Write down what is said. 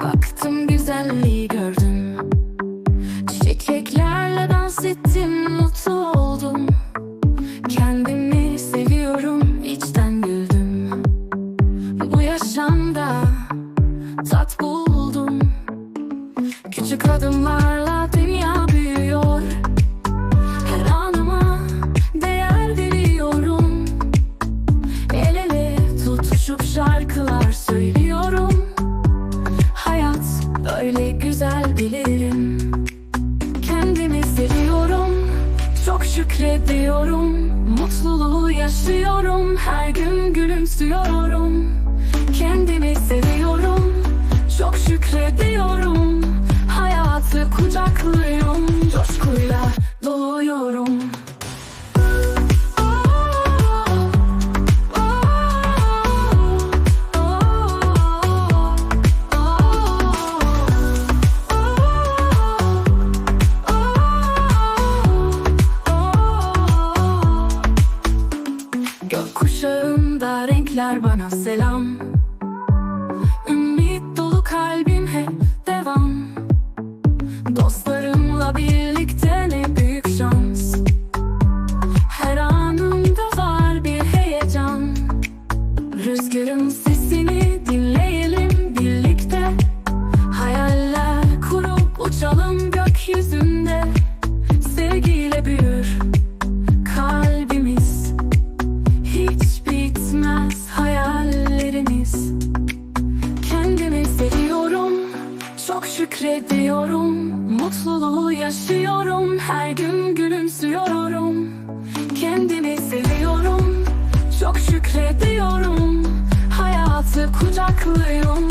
baktım güzelliği gördüm. Çiçeklerle dans ettim mutlu oldum. Kendimi seviyorum içten güldüm. Bu yaşamda tat buldum böyle güzel bilirim. Kendimi seviyorum Çok şükrediyorum. Mutluluğu yaşıyorum Her gün gülümsüyorum. Kendimi seviyorum Çok şükrediyorum Gökkuşağında renkler bana selam. Ümit dolu kalbim hep devam. Dostlarımla birlikte ne büyük şans. Her anımda var bir heyecan. Rüzgarın sesini dinleyelim şükrediyorum Mutluluğu yaşıyorum. Her gün gülümsüyorum. Kendimi seviyorum. Çok şükrediyorum. Hayatı kucaklıyorum